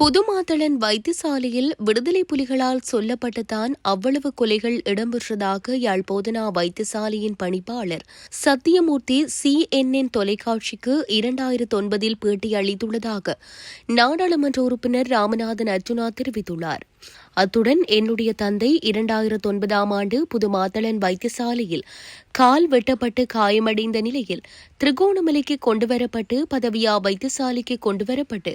புதுமாத்தளன் வைத்தியசாலையில் விடுதலை புலிகளால் சொல்லப்பட்டுத்தான் அவ்வளவு கொலைகள் இடம்பெற்றதாக யாழ் போதனா வைத்தியசாலையின் பணிப்பாளர் சத்தியமூர்த்தி சிஎன்என் தொலைக்காட்சிக்கு இரண்டாயிரத்து ஒன்பதில் பேட்டி அளித்துள்ளதாக நாடாளுமன்ற உறுப்பினர் ராமநாதன் அர்ஜுனா தெரிவித்துள்ளார். அத்துடன் என்னுடைய தந்தை இரண்டாயிரத்து ஒன்பதாம் ஆண்டு புதுமாத்தளன் வைத்தியசாலையில் கால் வெட்டப்பட்டு காயமடைந்த நிலையில் திரிகோணமலைக்கு கொண்டுவரப்பட்டு பதவியா வைத்தியசாலைக்கு கொண்டுவரப்பட்டு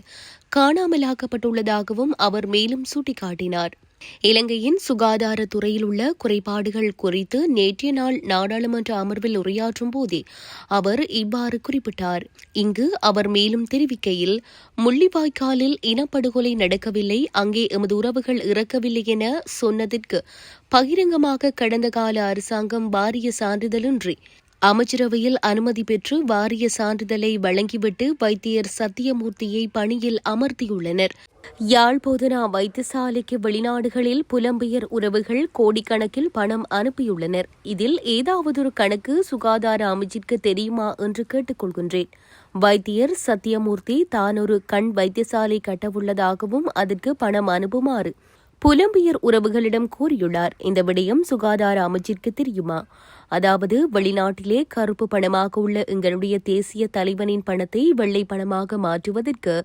காணாமலாக்கப்பட்டுள்ளதாகவும் அவர் மேலும் சுட்டிக்காட்டினார். இலங்கையின் சுகாதாரத்துறையில் உள்ள குறைபாடுகள் குறித்து நேற்றைய நாள் நாடாளுமன்ற அமர்வில் உரையாற்றும் போதே அவர் இவ்வாறு குறிப்பிட்டார். இங்கு அவர் மேலும் தெரிவிக்கையில் முள்ளிவாய்க்காலில் இனப்படுகொலை நடக்கவில்லை அங்கே எமது உறவுகள் இறக்கவில்லை என சொன்னதற்கு பகிரங்கமாக கடந்த கால அரசாங்கம் வாரிய சான்றிதழின்றி அமைச்சரவையில் அனுமதி பெற்று வாரிய சான்றிதழை வழங்கிவிட்டு வைத்தியர் சத்தியமூர்த்தியை பணியில் அமர்த்தியுள்ளனர். யாழ் போதனா வைத்தியசாலைக்கு வெளிநாடுகளில் புலம்பெயர் உறவுகள் கோடிக்கணக்கில் பணம் அனுப்பியுள்ளனர். இதில் ஏதாவதொரு கணக்கு சுகாதார அமைச்சிற்கு தெரியுமா என்று கேட்டுக்கொள்கின்றேன். வைத்தியர் சத்தியமூர்த்தி தான் ஒரு கண் வைத்தியசாலை கட்டவுள்ளதாகவும் அதற்கு பணம் அனுப்புமாறு புலம்பியர் உறவுகளிடம் கூறியுள்ளார். இந்த விடயம் சுகாதார அமைச்சிற்கு தெரியுமா? அதாவது வெளிநாட்டிலே கருப்பு பணமாக உள்ள எங்களுடைய தேசிய தலைவனின் பணத்தை வெள்ளை பணமாக மாற்றுவதற்கு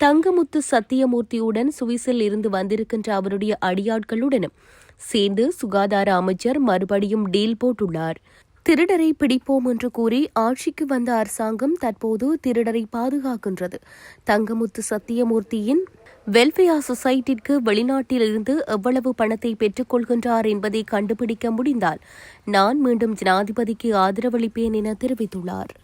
தங்கமுத்து சத்தியமூர்த்தியுடன் சுவிஸில் இருந்து வந்திருக்கின்ற அவருடைய அடியாட்களுடனும் சேர்ந்து சுகாதார அமைச்சர் மறுபடியும் டீல் போட்டுள்ளார். திருடரை பிடிப்போம் என்று கூறி ஆட்சிக்கு வந்த அரசாங்கம் தற்போது திருடரை பாதுகாக்கின்றது. தங்கமுத்து சத்தியமூர்த்தியின் வெல்ஃபேர் சொசைட்டிற்கு வெளிநாட்டிலிருந்து எவ்வளவு பணத்தை பெற்றுக்கொள்கின்றார் என்பதை கண்டுபிடிக்க முடிந்தால் நான் மீண்டும் ஜனாதிபதிக்கு ஆதரவளிப்பேன் என தெரிவித்துள்ளார்.